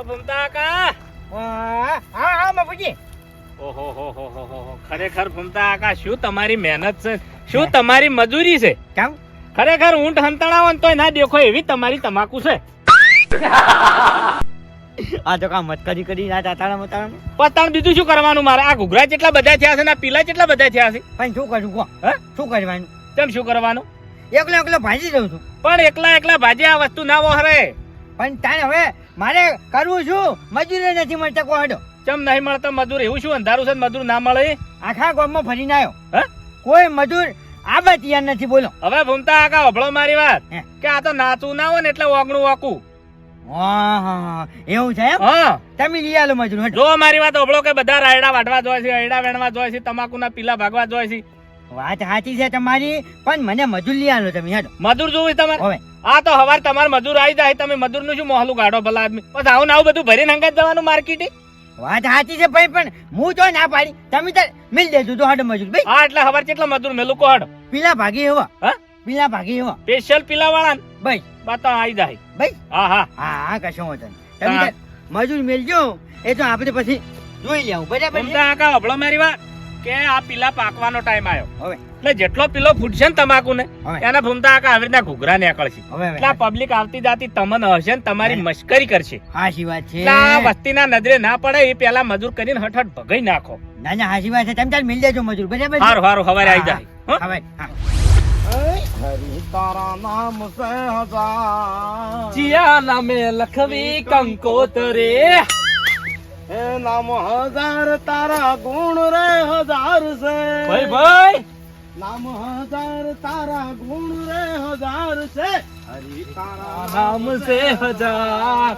ઓ ભમતા કાકા હા હા બાપુજી. ઓહો હો હો હો હો હો. ખરેખર ભમતા કાકા શું તમારી મહેનત છે? શું તમારી મજૂરી છે? કેમ? ખરેખર ઊંટ હંતણાવો તોય ના દેખો એવી તમારી તમાકુ છે. આ તો કામ મત કરી કરી ના તાતાણા મતાણા પતાણ બીજું શું કરવાનું મારે? આ ઘૂઘરા કેટલા બધા થયા છે ને પીલા કેટલા બધા થયા છે. પણ શું કરું કો હે? શું કરવાનું? તેમ શું કરવાનું? એકલો એકલો ભાજી દઉં છું. પણ એકલા એકલા ભાજી આ વસ્તુ ના વહરે. પણ તાને હવે મારે કરવું શું મજૂરી નથી મળતા કોઈ હડો ચમ નહીં મળતો મજૂર? એવું શું અંધારું છે મજૂર ના મળે? આખા ગામમાં ફરીને આવ્યો. હે? કોઈ મજૂર આ તૈયાર નથી બોલો. હવે ભૂમતા આકા ઓભળો મારી વાત. કે આ તો નાચવું ના હોય ને એટલે ઓગણું વાકું. હા હા હા. એવું છે એમ? હા. તમે લઈ આલો મજૂર જો મારી વાત ઓભળો કે બધા રાયડા વાટવા જોઈએ છે રાયડા વેણવા જોઈએ છે તમાકુના પીલા ભાગવા જોઈએ છે. વાત સાચી છે તમારી પણ મને મજૂર લઈ આલો તમે હેડો મજૂર જોવું છે તમારે? હવે. આ તો હવાર તમારે મજૂર આવી જાય તમે મજૂરનું શું મોહલું કાઢો ભલા આદમી? બસ આવું આવું બધું ભરીને હંગાત જવાનું માર્કેટે? વાત સાચી છે ભાઈ પણ હું તો ના પાડી તમે તો મિલ દેજો તો હડો મજૂર ભાઈ. હા એટલે હવાર કેટલા મજૂર મેલું કોડ પીલા ભાગી એવા. હા? પીલા ભાગી એવા. સ્પેશિયલ પીલા વાળા ભાઈ. બાતા આવી જાય. ભાઈ. હા હા. હા હા કશો વાંધો નહીં. તમે મજૂર મેલજો એ તો આપણે પછી જોઈ લેવું બરાબર છે? આકા હબળો મારી વાત? કે આ પીલા પાકવાનો ટાઈમ આવ્યો હવે. એટલે જેટલો પીલો ફૂટશે ને તમાકુ ને હવે. એને ભૂમતા આખા આવી રીતના ઘૂઘરા નીકળશે. હવે એટલે આ પબ્લિક આવતી જાતી તમને હશે ને તમારી મશ્કરી કરશે. હાશી વાત છે. આ વસ્તીના નજરે ના પડે એ પેલા મજૂર કરીને હઠ ભગાઈ નાખો. ના ના હાશી વાત છે. તમે ચાલ મિલ જજો મજૂર. બરાબર? હારું હારું હવારે આવી જાય હો? હા? ભાઈ હા. હરી તારા નામ સે હજાર. જીયા નામે લખવી કંકોતરે. હે નામ હજાર તારા ગુણ રે હજાર છે. ભાઈ ભાઈ! નામ હજાર તારા ગુણ રે હજાર છે. હરી તારા નામ સે હજાર.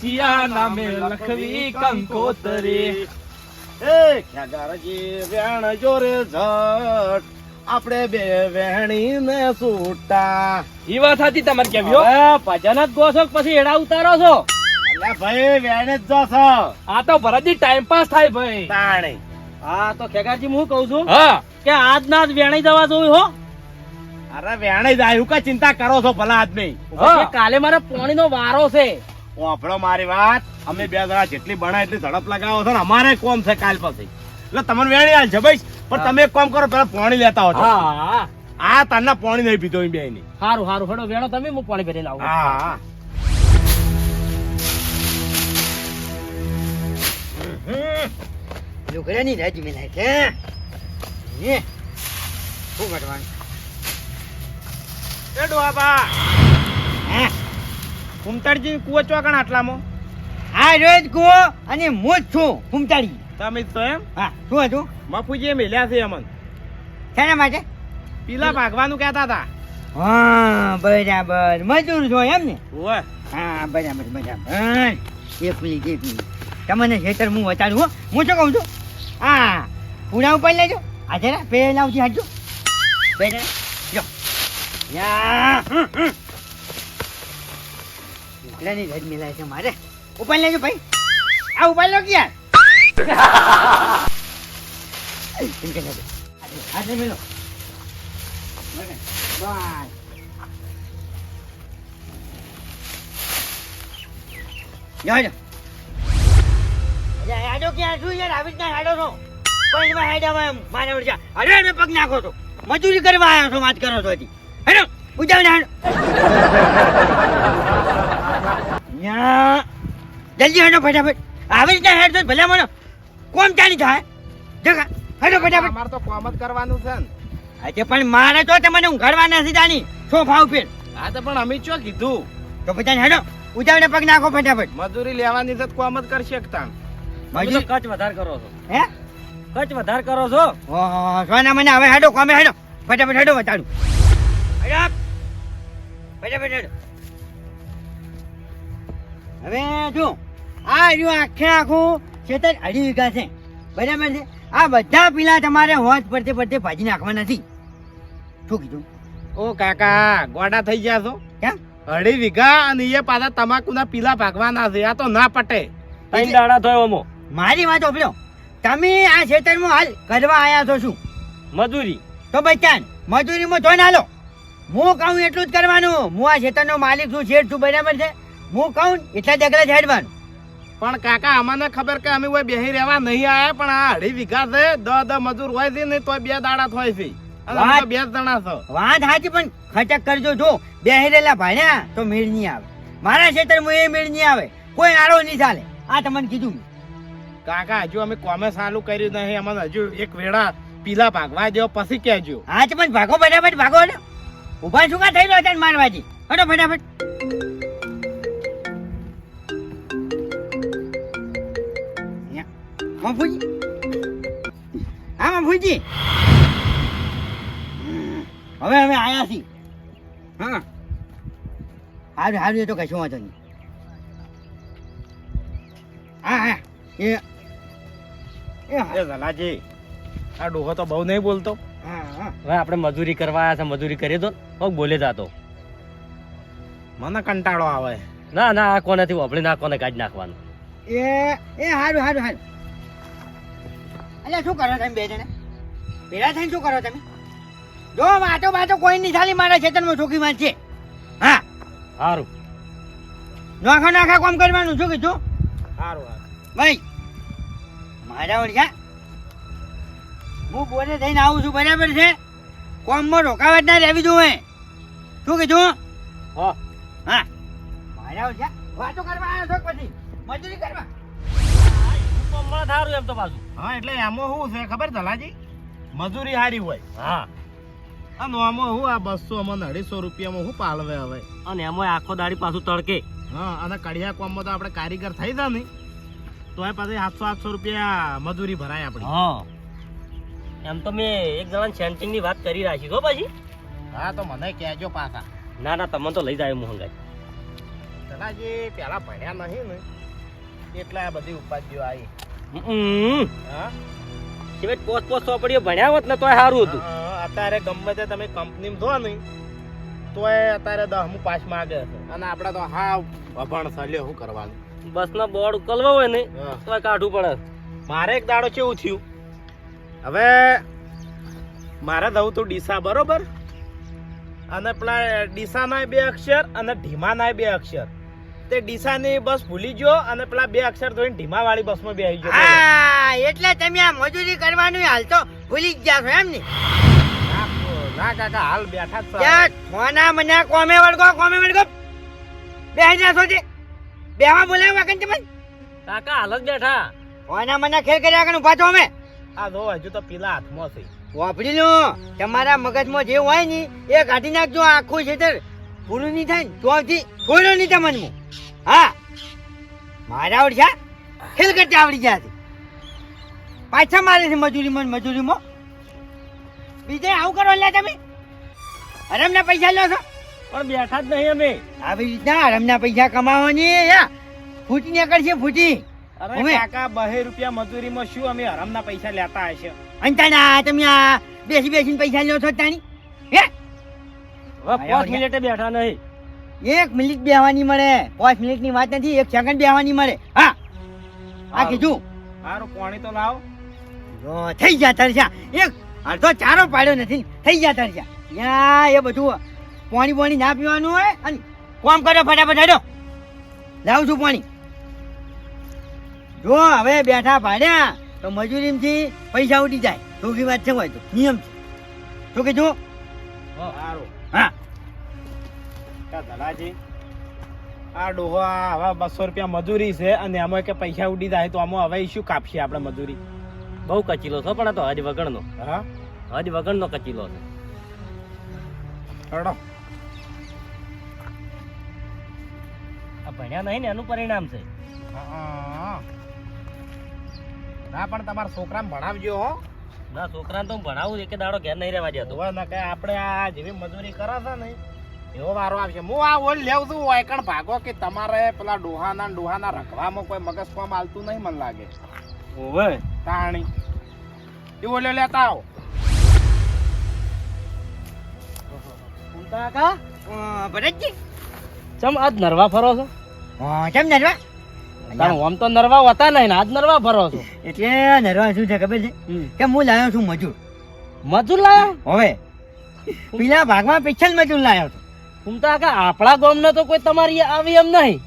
સિયા નામે લખવી કંકોતરી. એ ખ્યાગારજી વેણ જોરે ઝટ. આપણે બે વેણી ને સૂટા. ઈ વાત હતી તમારે કેવી ભજન જ ગોશો પછી એડા ઉતારો છો. અલ્યા ભાઈ વેણ જ જશો આ તો ભરતજી ટાઈમ પાસ થાય ભાઈ. તાણે. હા તો ખેગારજી હું કહું છું હા. કે આજ ના જ વેણી જવા જોયું હો. અરે વેણ જ આવ્યું કા? ચિંતા કરો છો ભલા આદમી. કાલે મારા પોણી નો વારો છે. મારી વાત. અમે બે જણા જેટલી બને એટલી ઝડપ લગાવો છો ને અમારે કોમ છે કાલ પછી. એટલે તમને વેણી હાલ છે ભાઈ. પણ તમે એક કામ કરો પેલા પોણી લેતા હો છો. હા. આ તારના પાણી નહીં પીધો બે ની સારું સારું હેડો વેણો તમે હું પાણી ભરી લાવું હા. લુગડાની રજ મિલાય છે ને શું કરવાનું? એ ડોબા હે? કુમતાડજી કુવો ચોકણ આટલામાં? આ રોજ કુવો અને હું જ છું કુમતાડી તમે તો એમ? હા શું હતું? બાપુજી મેલ્યા છે અમન. શેના માટે? પીલા ભાગવાનું કહેતા હતા. હા બરાબર. મજૂર છો એમ ને? હા બરાબર બરાબર. એક મિનિટ એક મિનિટ. તમને ખેતર હું વચાડું હો. હું શું કહું છું? હા પૂરા ઉપર લેજો. આજે જરા પહેલા આવતી હાજો પેલા જો. યા. રજ મિલાય છે મારે. ઉપર લેજો ભાઈ. આ ઉપર લો કે યાર એમ કે હાથે મેલો. જાઓ. અરે હેડો ક્યાં છું યાર? આવી રીતના હેડો છો. પણ એમાં હેડામાં મારે વળી અરે એને પગ નાખો છો. મજૂરી કરવા આવ્યો છો વાત કરો છો હજી. હેડો ઉજાવને હેડો જલ્દી હેડો ફટાફટ. આવી રીતના હેડો ભલે મને કોમ ચાલી થાય? જગા હેડો ફટાફટ. મારે તો કોમ જ કરવાનું છે આજે પણ મારે તો તમને ઉઘાડવા નથી જાણી. છો ભાવ ફેર હા તો પણ અમે શું કીધું? તો પછી હેડો ઉજાવને પગ નાખો ફટાફટ. મજૂરી લેવાની છે તો કોમ જ કરશે તાણ મજૂરી કચ વધારે કરો છો. હે? કચ વધાર કરો છો? ઓહો સોના મને હવે હેડો કોમે હેડો. ફટાફટ હેડો બતાડું. હેડો ફટાફટ હેડો. હવે જો આ રહ્યું આખે આખું ખેતર અઢી વીઘા છે. બરાબર છે? આ બધા પીલા તમારે હોજ પડતે પડતે ભાજી નાખવા નથી. શું કીધું? ઓ કાકા ગોડા થઈ ગયા છો? કેમ? અઢી વીઘા અને એ પાછા તમાકુના પીલા ભાગવાના છે. આ તો ના પટે. ત્રણ દાડા થયો અમો. મારી વાત ઓપડ્યો તમે આ ખેતરમાં હાલ કરવા આવ્યા છો શું? મજૂરી. તો ભાઈ ચાન મજૂરીમાં જોઈ ના હું કહું એટલું જ કરવાનું. હું આ ખેતરનો માલિક છું શેઠ છું બરાબર છે? હું કહું એટલા જ અગલા જ પણ કાકા અમને ખબર કે અમે કોઈ બેહી રહેવા નહીં આવ્યા પણ આ અઢી વીઘા છે દસ દસ મજૂર હોય છે ને તોય બે દાડા થાય છે. તો. બે જણા છો. વાત સાચી પણ ખટક કરજો. જો બેહેરેલા ભાણ્યા તો મેળ નહીં આવે. મારા ક્ષેત્રમાં એ મેળ નહીં આવે. કોઈ આડો નહીં ચાલે. આ તમને કીધું મેં. કાકા, હજુ અમે કોમે ચાલુ કર્યું નહીં, અમને હજુ એક વેળા પીલા ભાગવા દો, પછી કહેજો. હા, તો પણ ભાગો, ફટાફટ ભાગો ને ઊભા શું કા થઈ રહ્યો છે મારવાજી હટો ફટાફટ. મફુજી. હા, મફુજી. હવે અમે આયા છીએ. હા. હારું હારું, એ તો કશું વાંધો નહીં. હા હા, એ એ જલાજી આ ડોહો તો બહુ નહીં બોલતો. હવે આપણે મજૂરી કરવા આવ્યા છે મજૂરી કરી દો. પગ બોલે જાતો. મને કંટાળો આવે. ના ના આ કોનેથી વાપરી ના કોને કાઢી નાખવાનું? એ એ હારું હારું હારું. અલ્યા શું કરો તમે બે જણે? ભેગા થઈને શું કરો તમે? જો વાતો વાતો કોઈ નહીં ચાલી મારા ખેતરમાં ચોખી માં છે. હા. સારું નોખા નાખા કામ કરવાનું શું કીધું? સારું સારું ભાઈ મારા છે હું. બોલે થઈને આવું છું બરાબર છે? કોમમાં જ ના રહેવી જોઈએ. શું કીધું? હા. હા. વાતો કરવા આવ્યો છો પછી? મજૂરી કરવા? કોમમાં સારું એમ તો પાછું. હા એટલે એમાં શું છે ખબર જલાજી મજૂરી સારી હોય. હા. અને આમાં હું આ બસો અમને અઢીસો રૂપિયામાં હું પાલવે હવે? અને એમાં આખો દાડી પાછું તડકે. હા અને કડિયા કોમમાં તો આપણે કારીગર થઈ જાય ને. તો એ પછી સાતસો આઠસો રૂપિયા મજૂરી ભરાય આપણી. હા. એમ તો મેં એક જણા સેન્ટિંગની વાત કરી રાખી હો પછી. હા તો મને કહેજો પાછા. ના ના તમને તો લઈ જાય મોહંગાઈ જલાજી પેલા ભણ્યા નહીં ને એટલે આ બધી ઉપાધિઓ આવી. હમ. હા? સિવાય પોસ્ટ પોસ ચોપડીઓ ભણ્યા હોત ને તોય સારું હતું. અત્યારે ગમે તે તમે કંપનીમાં જો નહીં તોય અત્યારે દહમું પાસ માંગે અને આપણે તો હા અભણ સલ્યો શું કરવાનું? બસ ના બોર્ડ ઉકલવા હોય ને તો કાઢવું પડે. મારે એક દાડો કેવું થયું? હવે મારે દઉં તું ડીસા બરોબર? અને પેલા ડીસાના બે અક્ષર અને ઢીમાના બે અક્ષર. તે ડીસાની બસ ભૂલી ગયો અને પેલા બે અક્ષર ધોઈને ઢીમા વાળી બસમાં આવી ગયો. હા એટલે તમે આ મજૂરી કરવાનું હાલ તો ભૂલી જ ગયા છો એમ ને? ના, ના કાકા હાલ બેઠા જ છે. કોના મને કોમે વળગો કોમે વળગો. બે હજાર સોચે બેવા બોલાવ્યા વાકન તમે? કાકા હાલ જ બેઠા. કોના મને ખેલ કર્યા કન ઊભા છો અમે? આ જો હજુ તો પીલા હાથમાં છે. વાપરી લો. તમારા મગજમાં જે હોય ને એ કાઢી નાખજો આખું છેતર પૂરું નહીં થાય આવતી કોઈનો નહીં તમને હા. મારા ઓળખ્યા ખેલ કરતા આવડી ગયા છે. પાછા મારે છે મજૂરીમાં મજૂરીમાં. બીજે આવું કરો લે તમે? હરમના પૈસા લો છો? પણ બેઠા જ નહીં અમે. આવી રીતના હરમના પૈસા કમાવાની ફૂટી નીકળશે ફૂટી. અરે કાકા બહે રૂપિયા મજૂરીમાં શું અમે હરામના પૈસા લેતા હશે? અંતાના તમે આ બેસી બેસીને પૈસા લો છો તાણી હે? હવે પાંચ મિનિટે બેઠા નહીં. એક મિનિટ બેહવાની મળે પાંચ મિનિટની વાત નથી એક સેકન્ડ બેહવાની મળે. હા. આ કીધું. મારું પાણી તો લાવ. થઈ ગયા તરસ્યા એક અડધો ચારો પાડ્યો નથી થઈ ગયા તરસ્યા યા એ બધું પાણી પાણી ના પીવાનું હોય અને કોમ કરો ફટાફટ હેડો. લાવું છું પાણી. જો હવે બેઠા પાડ્યા તો મજૂરીમાંથી પૈસા ઉડી જાય. ચોખ્ખી વાત છે હોય તો નિયમ છે. તો કે જો. હા. ધલાજી આ ડોહો હવે બસો રૂપિયા મજૂરી છે અને આમાં કે પૈસા ઉડી જાય તો આમાં હવે શું કાપશે આપણે મજૂરી? બહુ કચીલો છો પણ આ તો હજ વગરનો. હા? હજ વગરનો કચીલો છે. હડો. ભણ્યા નહીં ને એનું પરિણામ છે. હા. ના પણ તમારા છોકરાને ભણાવજો હો. ના છોકરાને તો ભણાવું એક દાડો ઘેર નહીં રહેવા દેતો. ના કે આપણે આ જેવી મજૂરી કરે છે ને એવો વારો આવશે. હું આ ઓલ લેવ છું વાયકણ ભાગો કે તમારે પેલા ડોહાના ડોહાના રખવામાં કોઈ મગજ કોમ આલતું નહીં મને લાગે. ઓવે. તાણી. એ ઓલે લેતા આવો. કાકા? ભરતજી? ચમ આજ નરવા ફરો છો? કેમ નરવા? તમે આમ તો નરવા હોતા નહીં આજ નરવા ફરો છો. એટલે નરવા શું છે ખબર છે? કે હું લાવ્યો છું મજૂર? મજૂર લાયા? હવે. પેલા ભાગમાં પિછલ મજૂર લાવ્યો છું. હું તો આખા આપણા ગામનો તો કોઈ તમારી આવી એમ નહીં.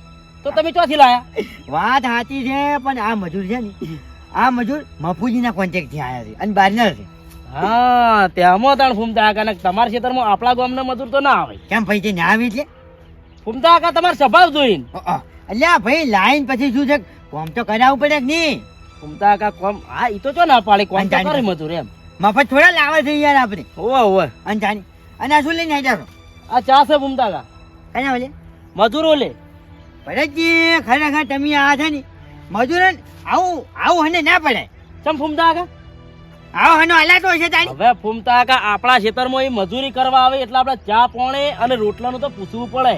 તો તમે ચોથી લાયા? વાત સાચી છે પણ આ મજૂર છે ને આ મજૂર મફુજીના કોન્ટેક્ટથી આવ્યા છે અને બહારના છે. હા તેમાં તાણ ફૂમતા કાકા તમારા ખેતરમાં આપણા ગામના મજૂર તો ના આવે. કેમ ભાઈ તે ના આવી એટલે? ફૂમતા કાકા તમારો સ્વભાવ જોઈને. અલ્યા ભાઈ લાઈન પછી શું છે? કોમ તો કરાવવું પડે કે નહીં? ફૂમતા કાકા કોમ હા ઈ તો ચો ના પાડે કોમ તો કરે મજૂર એમ. મફત થોડા લાવે છે યાર આપણે. ઓવે ઓવે અંજાની અને આ શું લઈને આવ્યા છો? આ ચા છે ફૂમતા કાકા કયા ઓલે? મજૂરો લે ભરતજી ખરેખર તમે આ છે ને મજૂર આવું આવું હને ના પડે. ચમ ફૂમતા કાકા આવો હનો હલાતો છે તારી હવે ફૂમતા કાકા આપણા ખેતરમાં એ મજૂરી કરવા આવે એટલે આપણે ચા પોણે અને રોટલાનું તો પૂછવું પડે.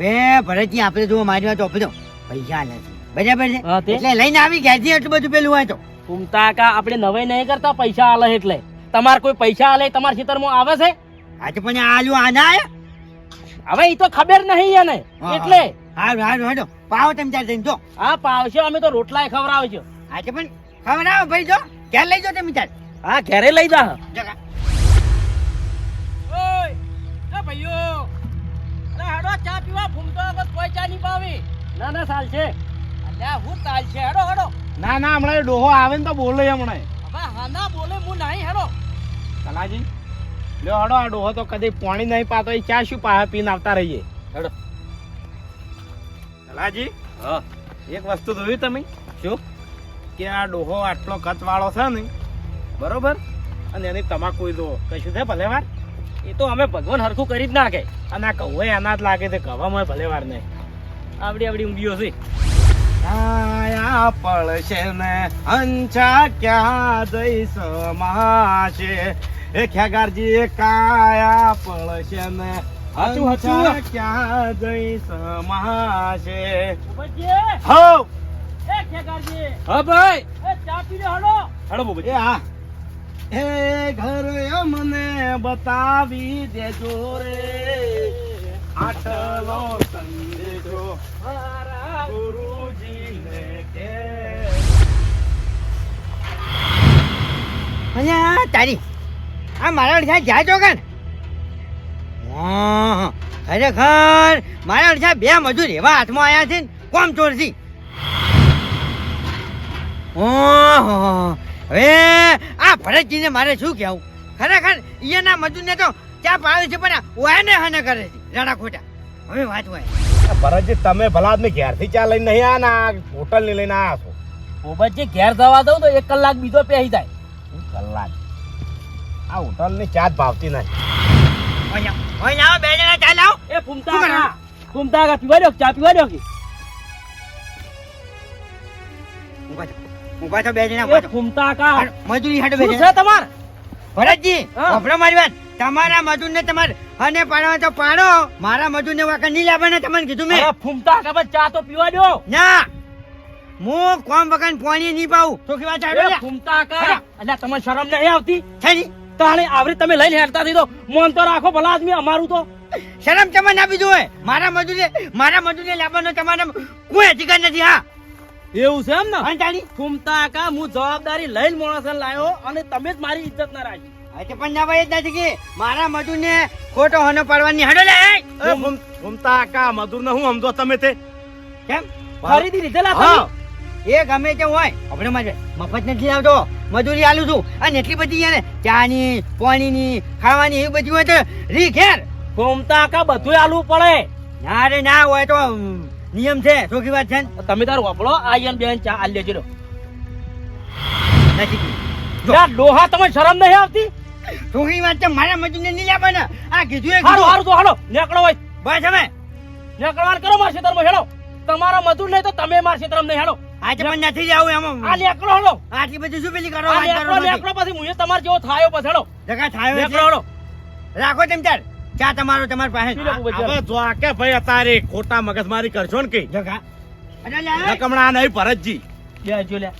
વે ભરતજી આપણે જો મારી વાત ઓપડો પૈસા નથી. બરાબર છે? એટલે લઈને આવી ગયા છે એટલું બધું પેલું હોય તો. ફૂમતા કા આપણે નવાઈ નહીં કરતા પૈસા આલે એટલે. તમારે કોઈ પૈસા આલે તમારા ખેતરમાં આવે છે? આજે પણ આલુ આના હવે એ તો ખબર નહીં એને. એટલે. હારું હારું હાડો પાવ તમે ચાર જઈને જો. આ પાવશે અમે તો રોટલા ખવડાવજો. આજે પણ ખવડાવો ભાઈ જો. ઘેર લઈ જાઓ તમે ચાર. હા ઘેરે લઈ જા. ઓય ભાઈઓ. અરે હેડો ચા પીવા ભૂમતો આગળ કોઈ ચા નહીં પાવી. ના ના ચાલ છે અલ્યા હું ચાલ છે હેડો હેડો ના ના હમણાં ડોહો આવે ને તો બોલે હમણાં હવે હા ના બોલે હું નહીં હેડો કલાજી લ્યો હડો આ ડોહો તો કદી પાણી નહીં પાતો એ ચા શું પાહે પીને આવતા રહીએ? હેડો. કલાજી હા. એક વસ્તુ જોયું તમે? શું? કે આ ડોહો આટલો કચવાળો છે ને બરોબર? અને એની તમાકુ દો કશું છે ભલે વાર એ તો અમે ભગવાન હરખું કરી જ નાખે. અને આ કહું એના જ લાગે છે કવામાં ભલે વાર નહીં. આવડી આવડી ઊંઘીઓ છે. આયા પડશે ને અંચા ક્યાં દઈ સમાશે એ ખ્યાગારજી કાયા પડશે ને હાચું, હાચું. ક્યાં જઈ સમાશે બજે હો એ હા ભાઈ! એ ચા પી લે હેડો હેડો બોબજી. એ હા ઘર મને બતાવી દેજો રે. આટલો સંદેજો મારા ગુરુજીને કે. અહીંયા તારી આ મારા અડધા તો કણ ખરેખર મારા અડધા બે મજૂર એવા હાથમાં આવ્યા છે ને કોમ ચોરથી ઓહો, હવે આ ભરતજીને મારે શું કહેવું? ખરેખર અહીંયાના મજૂરને તો ચા પાવે છે પણ ઓયાને હને કરે છે રાણા ખોટા. હવે વાત હોય. ભરતજી તમે ભલા આદમી ઘેરથી ચા લઈને નહીં આ ના હોટલ ને લઈને આયા છો? બોબજી ઘેર જવા દઉં તો એક કલાક બીજો પહેરી જાય. કલાક? આ હોટલની ચા જ ભાવતી નહીં અહીંયા અહીંયા આવો બે જણા ચા લાવ. એ ફૂમતા ફૂમતા કા પીવા દો ચા પીવા દો કે? થો, થા બે જણા ઊભા થો. ફૂમતા કા? મજૂરી હાટો બે છે તમાર? ભરતજી હા. મારી વાત. તમારા મજૂરને તમારે અને પાડવા તો પાડો. મારા મજૂરને વાકા નહીં લાવવાના તમને કીધું મેં. ફૂમતા કા બસ ચા તો પીવા દો. ના. હું કોમ વગર પાણી નહીં પાઉં તો કેવા એ ફૂમતા કા? અલ્યા તમને શરમ નહીં આવતી? છે ની તાણે આવરી તમે લઈને હેરતા થઈ તો મોન તો રાખો ભલા આદમી અમારું તો. શરમ તમને આપી દો મારા મજૂરે મારા મજૂરને લાવવાનો તમારા કોઈ અધિકાર નથી હા. એવું છે એમ ને? અંટાણી ફૂમતા કા હું જવાબદારી લઈને માણસને લાયો અને તમે જ મારી ઇજ્જત ના રાખી. આજે પણ ના ભાઈ જ નથી કે? મારા મજૂરને ખોટો હનો પાડવાની હડો લે ફૂમતા એ કા મધુર ને હું સમજો તમે તે? કેમ? ખરીદી લીધેલા તમે એ ગમે તે હોય. આપણે મારે મફત નથી આવતો મજૂરી આલું છું. અને એટલી બધી ને ચાની પાણીની ખાવાની એવી બધી હોય તો રી ખેર ફૂમતા કા બધું આલવું પડે. ના રે ના હોય તો નિયમ છે ચોખ્ખી વાત છે? ને? તમે તાર વાપરો આયન બેન ચા આલ લેજો ડોહા તમે શરમ નહીં આવતી? ચોખ્ખી વાત છે મારા મજૂરને નહીં લાવવાના આ કીધું એ હારું હારું તો હાલો નીકળો હોય. બસ હવે. નીકળવાનું કરો મારા ક્ષેત્રમાં હેડો તમારા મજૂર નહીં તો તમે મારા ક્ષેત્રમાં નહીં હેડો આજે પણ નથી જાવ એમાં. આ નીકળો હળો આટલી બધી શું પેલી કરો આ નીકળો પછી મુજે તમારે જેવો થાયો પછી હેડો જગા થાયો નીકળો હેડો રાખો તેમ ચાલ. ચા તમારો તમારી પાસે? હવે જો આ કે ભાઈ અત્યારે ખોટા મગજમારી કરશો ને કઈ જગા. આ નહીં ભરતજી. જય જો લે.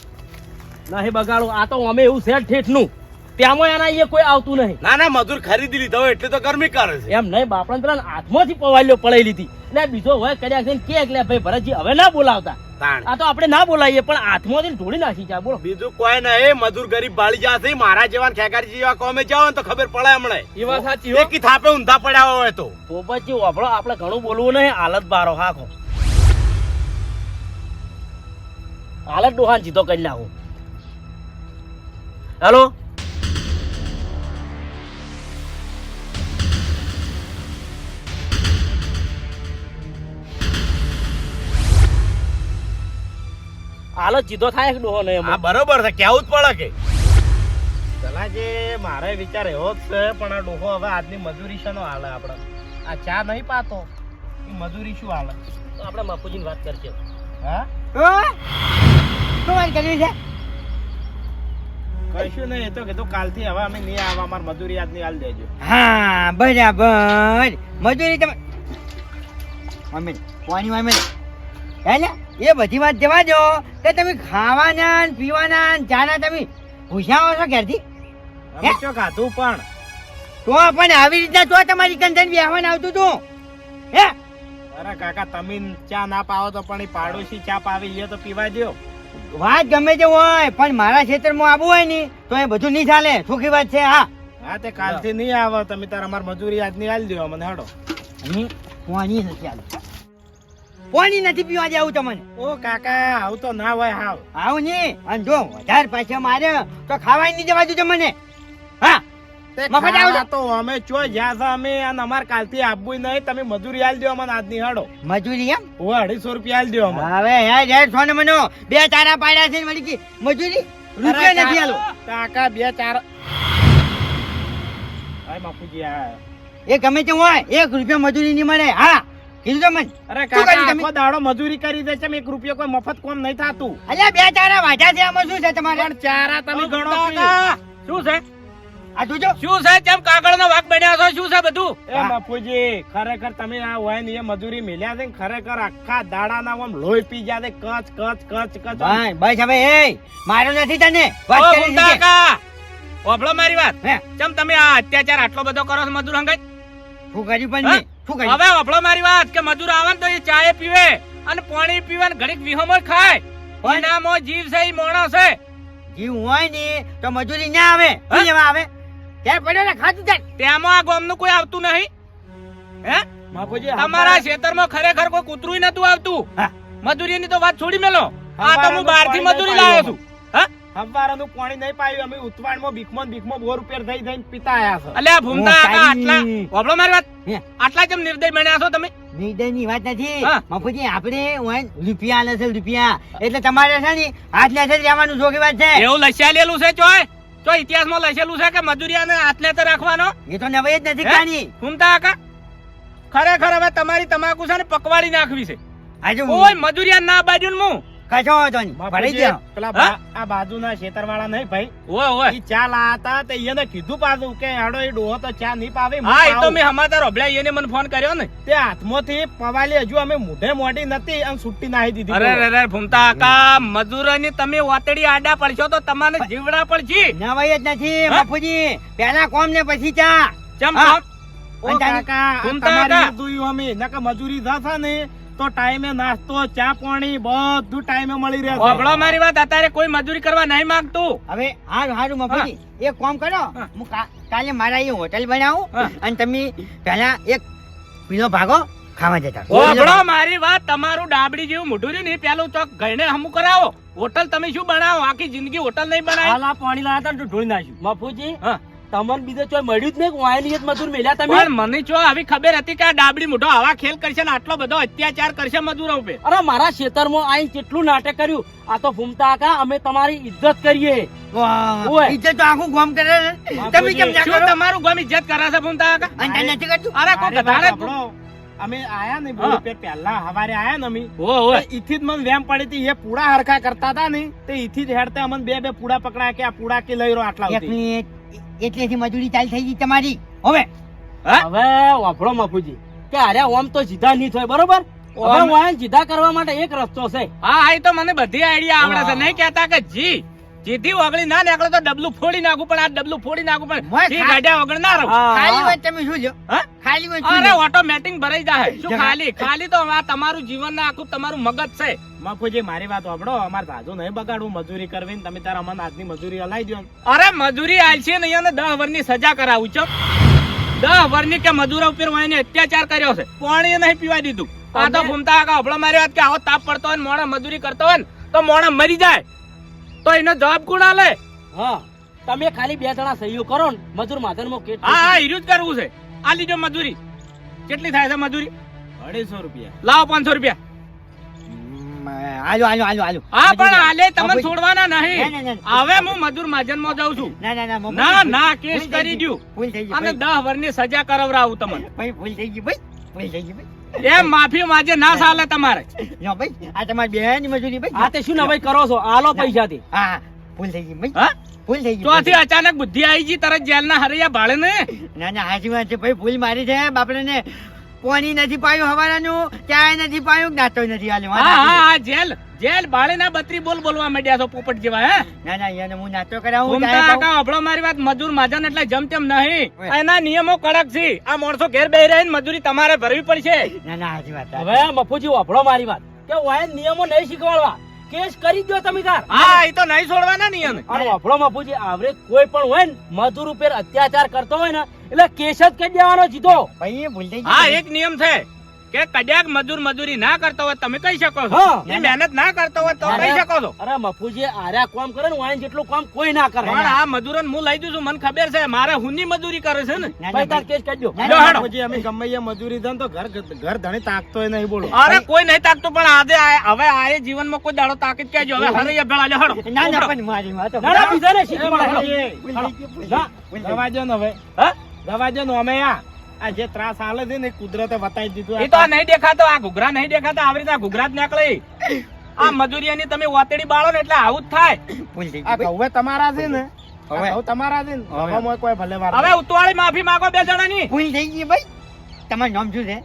નહીં બગાડો આ તો અમે એવું સેટ ઠેઠનું. ત્યાંમાં એના અહીંયા કોઈ આવતું નહીં. ના ના મજૂર ખરીદી લીધો એટલે તો ગરમી કરે છે. એમ નહીં બાપણ પેલા હાથમાંથી પવાલ્યો પડાઈ લીધી. એટલે બીજો હોય કર્યા છે ને કે ભાઈ ભરતજી હવે ના બોલાવતા. તાણ. આ તો આપણે ના બોલાવીએ પણ હાથમાંથી ઢોળી નાખી જાય બોલો. બીજું કોઈ નહીં મજૂર ગરીબ બાળી જશે મારા જેવા ખેકારી ખેગારી જેવા કોમે જાઓ ને તો ખબર પડે હમણાં. એ વાત સાચી એક થાપે ઊંધા પડ્યા હોય તો. પોપટજી આપણો આપણે ઘણું બોલવું નહીં હાલત બારો હાખો હાલત ડોહાન જીતો કરી નાખો. હેલો? હાલ જ જીતો થાય ડોહો ને હા બરોબર છે કેવું જ પડે કે. પેલા જે મારે વિચાર એવો જ છે પણ આ ડોહો હવે આજની મજૂરી છે નો હાલે આપણે. આ ચા નહીં પાતો એ મજૂરી શું હાલે? તો આપણે બાપુજીની વાત કરજો. હા! શું વાત કરવી છે? કશું નહીં એ તો કીધું કાલથી હવે અમે નહીં આવવા અમારી મજૂરી આજની હાલ દેજો. હા બરાબર. મજૂરી તમે મમ્મી પાણી મમ્મી. એટલે એ બધી વાત જવા દો. કે તમે ખાવાના ને પીવાના ને ચાના તમે ભૂસાવો છો ક્યારથી હે? ખાધું પણ. તો પણ આવી રીતના તો તમારી કંદન બેહવાન આવતું તું. હે? અરે કાકા તમે ચા ના પાવો તો પણ પાડોશી ચા પાવી લે તો પીવા દ્યો. વાત ગમે તે હોય પણ મારા ક્ષેત્રમાં આવવું હોય ને તો એ બધું નહીં ચાલે. સુખી વાત છે હા. હા તે કાલથી નહીં આવો. તમે તાર અમાર મજૂરી આજની હાલ દો મને હડો. પાણી નથી આલું. પાણી નથી પીવા દેવું તમને. ઓ કાકા આવું તો ના હોય હાવ. આવ ને અને જો વધારે પૈસા મારે તો ખાવાય નહીં જવા દીધું મને. હા મફત આવો તો અમે ચો જ્યાં છે અમે અને અમાર કાલથી આપવું નહીં. તમે મજૂરી હાલ દો મને આજની હડો. મજૂરી એમ? ઓ અઢીસો રૂપિયા હાલ દો અમને. હવે યાર યાર સોને મનો બે તારા પાડ્યા છે મળી મજૂરી? રૂપિયા નથી આલો. કાકા બે ચાર. હાય બાપુજી આ એ ગમે તે હોય એક રૂપિયા મજૂરી નહીં મળે. હા કીધું તો અરે કાકા આખો દાડો મજૂરી કરી દે છે એક રૂપિયો કોઈ મફત કોમ નહીં થાતું. અલ્યા બે તારા વાઢા છે આમાં શું છે તમારે? પણ ચારા તમે ગણો શું છે? આ જોજો. શું છે? કેમ કાગળનો વાઘ બન્યા છો? શું છે બધું? એ બાપુજી ખરેખર તમે આ હોય ને એ મજૂરી મેલ્યા છે ને ખરેખર આખા દાડાના આમ લોહી પી જાય છે કચ કચ કચ કચ. ભાઈ બસ હવે એ. મારો નથી તને? વાત કરી ભૂમતા કાકા. મારી વાત. ચમ તમે આ અત્યાચાર આટલો બધો કરો છો મજૂર પણ હા? શું કર્યું હવે વફળો મારી વાત કે મજૂર આવે ને તો એ ચાય પીવે અને પાણી પીવે ને ઘડીક વિહોમો ખાય. પણ- એનામાં જીવ છે એ માણસ છે. જીવ હોય ને તો મજૂરી ના આવે. હા? આવે? કે પડ્યો ને? ખાતું જાય. તેમાં આ ગામનું કોઈ આવતું નહીં. હે? તમારા ખેતરમાં ખરેખર કોઈ કૂતરું નતું આવતું. મજૂરીની તો વાત છોડી મેલો. આ તો હું બહારથી મજૂરી લાવ્યો છું. હવારનું પાણી નહીં પાયું અમે ઉતવાણમાં ભીખમાં ભીખમાં બોર ઉપર થઈ થઈને પીતા આયા છે. અલ્યા ભૂમતા આટલા તારી. મારી વાત. આટલા કેમ નિર્દય બન્યા છો તમે? નિર્દયની વાત નથી. મફુજી આપણે હોય ને રૂપિયા લેશે રૂપિયા. એટલે તમારે છે ને હાથ લેશે રહેવાનું જોખી વાત છે. એવું લસેલેલું છે ચોય? તો ઇતિહાસમાં લખેલું છે કે મજૂરિયાને હાથલે તો રાખવાનો? એ તો નવાઈ જ નથી? કાની ભૂમતા કાકા ખરેખર હવે તમારી તમાકુ છે ને પકવાડી નાખવી છે. આજે કોઈ મજૂરિયા ના બાજુ હું કશો વાંધો નહીં ભરાઈ બાપુજી, પેલા આ બાજુના ખેતરવાળા નહીં ભાઈ. ઓય ઓય. ઈ ચા લાતા તે એને કીધું પાછું કે આડો એ ડોહો તો ચા નહીં પાવે હા એ તો મેં હમાતા રોબળ્યા એને મને ફોન કર્યો ને. તે હાથમાંથી પવાલી હજુ અમે મોઢે મોઢી નથી અને સુટ્ટી નાહી દીધી અરે અરે અરે ભૂમતા કાકા મજૂરોની તમે વાતડી આડા પડશો તો તમને જીવડા પડશે. નવાઈ જ નથી બાપુજી. પેલા કોમ ને પછી ચા. ચમ કાકા તમારી કાકા. અમે નકા મજૂરી થશે ને તો ટાઈમે નાસ્તો ચા પાણી બધું ટાઈમે મળી રહે ઓભળો મારી વાત અત્યારે કોઈ મજૂરી કરવા નહીં માંગતું. હવે હારું હારું મફુજી એક કામ કરો. હું. કાલે મારા અહીં હોટલ બનાવું અને તમે પહેલા એક પીલો ભાગો ખાવા જતા ઓભળો મારી વાત તમારું ડાબડી જેવું મોઢું રહ્યું ને પેલું ચોક ગઈને હમુ કરાવો. હોટલ તમે શું બનાવો? આખી જિંદગી હોટલ નહીં બનાવી? પાણી લાયા હતા ઢોળી નાખ્યું. મફુજી હા. તમને બીજે ચોય મળ્યું જ નહીં વાય નિયત મજૂર મેલ્યા તમે? પણ મને ચો આવી ખબર હતી કે આ ડાબડી મોઢો આવા ખેલ કરશે ને આટલો બધો અત્યાચાર કરશે મજૂરો ઉપર અરે મારા ખેતરમાં આઈ કેટલું નાટક કર્યું. આ તો ફૂમતા કા અમે તમારી ઇજ્જત કરીએ. ઇજ્જત તો આખું ગોમ કરે તમે કેમ જાણો તમારું ગોમ ઇજ્જત કરે છે ભૂમતા કાકા? અને નથી કરતું? અરે બાપ, આપણો અમે આયા ને. બોર પહેલા હવારે આયા ને અમે. ઓ ઓય ઈથી જ મને વેમ પડી હતી એ પૂડા હરખા કરતા હતા ને તે ઈથી જ હેડતા અમને બે બે પૂડા પકડાયા કે આ પૂડા કે લઈ રહ્યો આટલા એક. મિનિટ. એટલેથી મજૂરી ચાલ થઈ ગઈ તમારી. હવે. હવે વાપરો માપુજી કે અરે ઓમ તો સીધા નહીં થાય બરોબર? હવે ઓમ- સીધા કરવા માટે એક રસ્તો છે. હા હા એ તો મને બધી આઈડિયા આવડે છે. નહીં કહેતા કે જી. જીધી ઓગળી ના નીકળે તો ડબલું ફોડી નાખું પણ આ ડબલું ફોડી નાખું પણ ખા- ગાડ્યા વગર ના રહું. ખાલી. વાત તમે શું જો ખાલી વાત અરે? ઓટોમેટિક ભરાઈ જાય. શું ખાલી? ખાલી તો આ તમારું જીવન ના આખું તમારું મગજ છે. મફુજી મારી વાત સાંભળો અમાર સાધુ નહીં બગાડવું. મજૂરી કરવી ને તમે તારા મન આજની મજૂરી હલાઈ દો અરે મજૂરી આલશે ને અહીંયા દસ વર્ષની સજા કરાવું છો દસ વર્ષની કે મજૂરો ઉપર વાઈને અત્યાચાર કર્યો છે. પાણી નહીં પીવા દીધું. આ તો ઘૂમતા આગા હબળો મારી વાત કે આવો તાપ પડતો હોય મોણા મજૂરી કરતો હોય ને તો મોણા મરી જાય. તો એનો જવાબ કોણ આલે? હા તમે ખાલી બે જણા સહીઓ કરો ને મજૂર માધનમાં કેટ હા હા હીરું જ કરવું છે. આ લીજો મજૂરી. કેટલી થાય છે મજૂરી? અઢીસો રૂપિયા. લાવો પાંચસો રૂપિયા. આજો આજો આજો હાલો હા પણ આલે તમે છોડવાના નહીં. ના, ના. હવે હું મજૂર મહાજનમાં જાઉં છું. ના ના ના ના ના કેસ કરી દઉં દ્યું. ભૂલ થઈ ગઈ અને ભાઈ. દસ વર્ષની સજા કરાવરાવું તમને. ભાઈ ભૂલ થઈ ગઈ ભાઈ. ભૂલ થઈ ગઈ ભાઈ. એમ માફી માજે ના ચાલે તમારે. ભાઈ આ તમારી બેન મજૂરી ભાઈ. આ તે શું ભાઈ કરો છો? આલો પૈસાથી. હા હા, ભૂલ થઈ ગઈ ભાઈ. હા? ભૂલ થઈ ગઈ ચોથી અચાનક બુદ્ધિ આવી ગઈ તરત જેલના હરિયા ભાળે ને. ના ના હાજી વાત છે ભાઈ ભૂલ મારી છે બાપડે ને પાણી નથી પાયું હવારાનું ચાય નથી પાયું નાતો નથી આલ્યો હા હા હા. જેલ જેલ ભાળે ના બત્રી બોલ બોલવા માંડ્યા છો પોપટ જેવા હે? ના ના એને હું નાતો કરાવું પાઉં. અભળો મારી વાત મજૂર માજન એટલે જમ તેમ નહીં. એના નિયમો કડક છે. આ માણસો ઘેર બેહી રહીને મજૂરી તમારે ભરવી પડશે. ના ના આજી વાત હવે મફુજી અભળો મારી વાત. કે વાય નિયમો નહીં શીખવાડવા. કેસ કરી દો તમે તાર. હા એ તો નહીં છોડવાના નિયમ. અને અભળો મફુજી આવરે કોઈ પણ હોય ને મજૂર ઉપર અત્યાચાર કરતો હોય ને એટલે કેસ જ કરી દેવાનો જીતો ભાઈ એ ભૂલ થઈ હા એક નિયમ છે કે કદાચ મજૂર મજૂરી ના કરતો હોય તમે કહી શકો છો. એ મહેનત ના કરતો હોય તો કહી શકો છો. અરે મફુજી આર્યા કામ કરે ને વાયન જેટલું કામ કોઈ ના કરે. પણ આ મજૂરોને હું લઈ દઉં છું મને ખબર છે મારે હુની મજૂરી કરે છે ને. ભાઈ તાર કેસ હેડો. પછી અમે ગમે મજૂરી દે તો ઘર ઘર ધણી તાકતો નહીં બોલો. અરે કોઈ નહીં તાકતું પણ આજે આ- હવે આ જીવનમાં કોઈ દાડો તાકીદ કેજો હવે હરૈયા ભેળા લ્યો હળો ના ના પણ મારી વાત ના ના બીજાને શીખવાડો. એ, ના, ને હવે. હા? દવા જો ને અમે આ. આ જે ત્રાસ હાલે છે ને કુદરતે બતાવી દીધું એ તો આ નહીં દેખાતો આ ઘૂઘરા નહીં દેખાતા આવી રીતે આ ઘૂઘરા જ નીકળે. આ મજૂરીની તમે ઓતડી બાળો ને એટલે આવું જ થાય. ભૂલ આ ભાઈ. તમારા છે ને હવે. તમારા છે ને હવે. કોઈ ભલે વાર હવે ઉતવાળી માફી માંગો બે જણાની. ભૂલ થઈ ગઈ ભાઈ. તમારું નામ શું છે?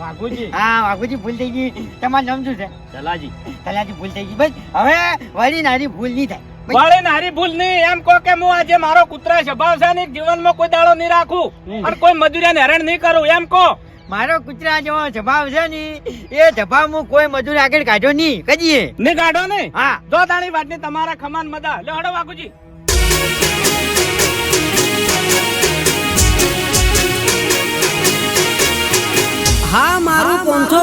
વાઘુજી. હા વાઘુજી ભૂલ થઈ ગઈ. તમારું નામ શું છે? તલાજી તલાજી ભૂલ થઈ ગઈ ભાઈ. હવે વળી નારી ભૂલ નહીં થાય. વાળે નારી ભૂલ નહીં. એમ કહો કે હું આજે મારો કૂતરા સ્વભાવ છે ને જીવનમાં કોઈ દાડો નહીં રાખું. અને કોઈ મજૂરિયાને હેરાન નહીં કરું. એમ કહો. મારો કૂતરા જેવો સ્વભાવ છે ને એ સ્વભાવ હું કોઈ મજૂર આગળ કાઢ્યો નહીં. કજીએ ને કાઢો ને? હા. જો તાણી વાતની તમારા ખમાન મદા લે હડો વાઘુજી. હા મારું પોંથો